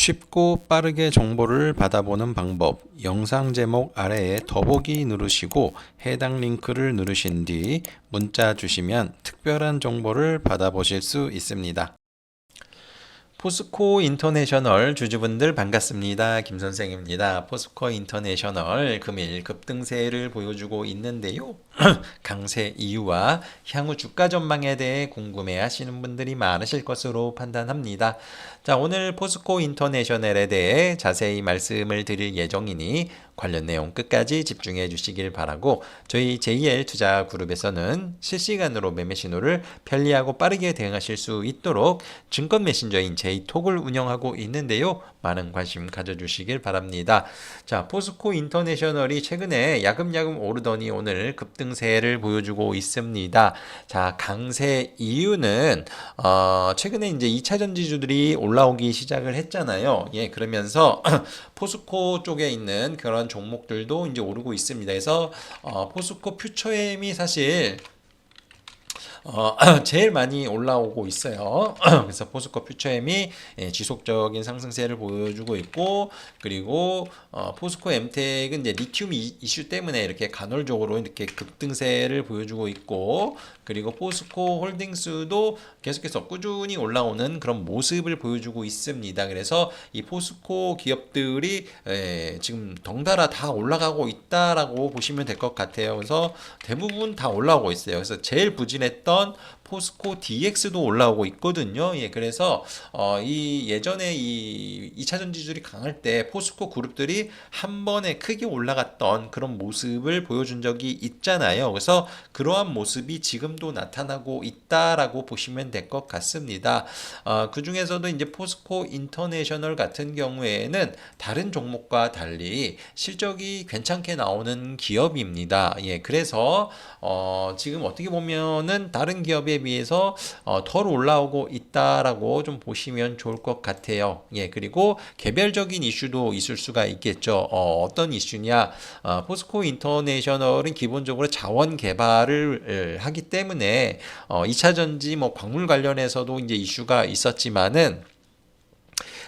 쉽고 빠르게 정보를 받아보는 방법 영상 제목 아래에 더보기 누르시고 해당 링크를 누르신 뒤 문자 주시면 특별한 정보를 받아보실 수 있습니다. 포스코 인터내셔널 주주분들 반갑습니다. 김 선생입니다. 포스코 인터내셔널 금일 급등세를 보여주고 있는데요. 강세 이유와 향후 주가 전망에 대해 궁금해 하시는 분들이 많으실 것으로 판단합니다. 자, 오늘 포스코 인터내셔널에 대해 자세히 말씀을 드릴 예정이니 관련 내용 끝까지 집중해 주시길 바라고 저희 JL 투자 그룹에서는 실시간으로 매매 신호를 편리하고 빠르게 대응하실 수 있도록 증권 메신저인 제이톡을 운영하고 있는데요. 많은 관심 가져주시길 바랍니다. 자, 포스코 인터내셔널이 최근에 야금야금 오르더니 오늘 급등 세를 보여주고 있습니다. 자, 강세 이유는 어, 최근에 이제 2차 전지주들이 올라오기 시작을 했잖아요. 예, 그러면서 포스코 쪽에 있는 그런 종목들도 이제 오르고 있습니다. 그래서 어, 포스코 퓨처엠이 사실 어, 제일 많이 올라오고 있어요. 그래서 포스코 퓨처엠이 예, 지속적인 상승세를 보여주고 있고 그리고 어, 포스코 엠텍은 이제 리튬 이- 이슈 때문에 이렇게 간헐적으로 이렇게 급등세를 보여주고 있고 그리고 포스코 홀딩스도 계속해서 꾸준히 올라오는 그런 모습을 보여주고 있습니다. 그래서 이 포스코 기업들이 에, 지금 덩달아 다 올라가고 있다라고 보시면 될 것 같아요. 그래서 대부분 다 올라오고 있어요. 그래서 제일 부진했던 했던 포스코 DX도 올라오고 있거든요. 예, 그래서 어, 이 예전에 이 2차 전지줄이 강할 때 포스코 그룹들이 한 번에 크게 올라갔던 그런 모습을 보여준 적이 있잖아요. 그래서 그러한 모습이 지금도 나타나고 있다라고 보시면 될 것 같습니다. 어, 그 중에서도 이제 포스코 인터내셔널 같은 경우에는 다른 종목과 달리 실적이 괜찮게 나오는 기업입니다. 예, 그래서 어, 지금 어떻게 보면은 다른 기업에 비해서 어, 덜 올라오고 있다라고 좀 보시면 좋을 것 같아요. 예, 그리고 개별적인 이슈도 있을 수가 있겠죠. 어, 어떤 이슈냐? 어, 포스코 인터내셔널은 기본적으로 자원 개발을 에, 하기 때문에 어, 2차 전지 뭐 광물 관련해서도 이제 이슈가 있었지만은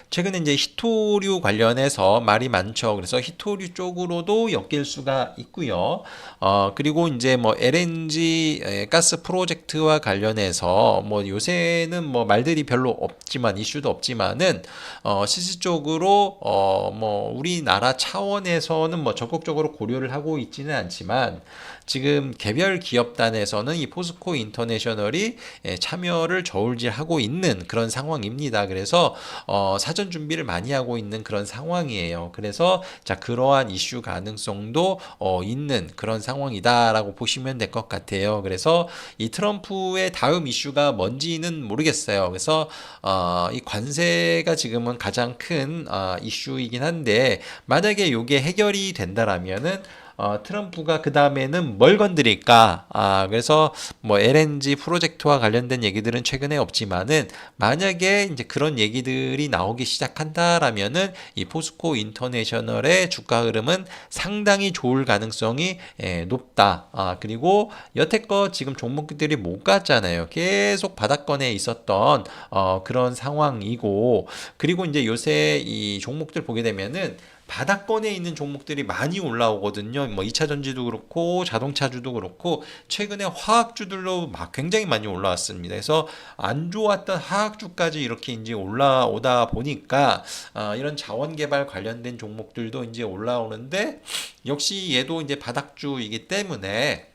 최근에 이제 히토류 관련해서 말이 많죠. 그래서 히토류 쪽으로도 엮일 수가 있고요. 어, 그리고 이제 뭐 LNG 에, 가스 프로젝트와 관련해서 뭐 요새는 뭐 말들이 별로 없지만 이슈도 없지만은 어, 실질적으로 어, 뭐 우리나라 차원에서는 뭐 적극적으로 고려를 하고 있지는 않지만 지금 개별 기업단에서는 이 포스코 인터내셔널이 에, 참여를 저울질하고 있는 그런 상황입니다. 그래서 어, 사전 준비를 많이 하고 있는 그런 상황이에요. 그래서 자 그러한 이슈 가능성도 어, 있는 그런 상황이다라고 보시면 될 것 같아요. 그래서 이 트럼프의 다음 이슈가 뭔지는 모르겠어요. 그래서 어, 이 관세가 지금은 가장 큰 어, 이슈이긴 한데 만약에 이게 해결이 된다라면은 어, 트럼프가 그 다음에는 뭘 건드릴까? 아, 그래서 뭐 LNG 프로젝트와 관련된 얘기들은 최근에 없지만은 만약에 이제 그런 얘기들이 나오기 시작한다라면은 이 포스코 인터내셔널의 주가 흐름은 상당히 좋을 가능성이 예, 높다. 아, 그리고 여태껏 지금 종목들이 못 갔잖아요. 계속 바닥권에 있었던 어, 그런 상황이고 그리고 이제 요새 이 종목들 보게 되면은 바닥권에 있는 종목들이 많이 올라오거든요. 뭐 2차 전지도 그렇고 자동차주도 그렇고 최근에 화학주들로 막 굉장히 많이 올라왔습니다. 그래서 안 좋았던 화학주까지 이렇게 이제 올라오다 보니까 아, 이런 자원 개발 관련된 종목들도 이제 올라오는데 역시 얘도 이제 바닥주이기 때문에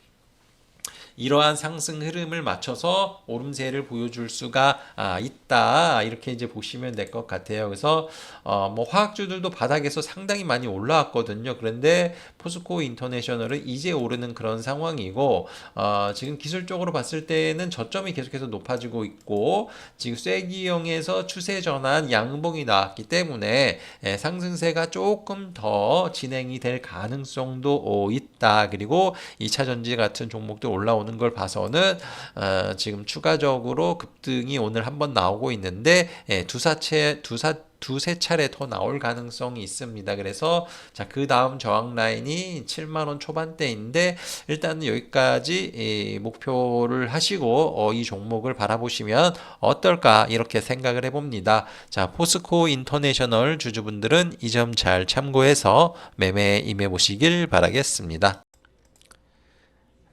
이러한 상승 흐름을 맞춰서 오름세를 보여줄 수가 아, 있다 이렇게 이제 보시면 될 것 같아요. 그래서 어, 뭐 화학주들도 바닥에서 상당히 많이 올라왔거든요. 그런데 포스코 인터내셔널은 이제 오르는 그런 상황이고 어, 지금 기술적으로 봤을 때는 저점이 계속해서 높아지고 있고 지금 쐐기형에서 추세 전환 양봉이 나왔기 때문에 예, 상승세가 조금 더 진행이 될 가능성도 어, 있다. 그리고 2차 전지 같은 종목도 올라오는 걸 봐서는 어, 지금 추가적으로 급등이 오늘 한번 나오고 있는데 예, 두사체 두사 두세 차례 더 나올 가능성이 있습니다. 그래서 자, 그 다음 저항 라인이 7만 원 초반대인데 일단은 여기까지 이 목표를 하시고 어, 이 종목을 바라보시면 어떨까 이렇게 생각을 해봅니다. 자, 포스코 인터내셔널 주주분들은 이 점 잘 참고해서 매매에 임해 보시길 바라겠습니다.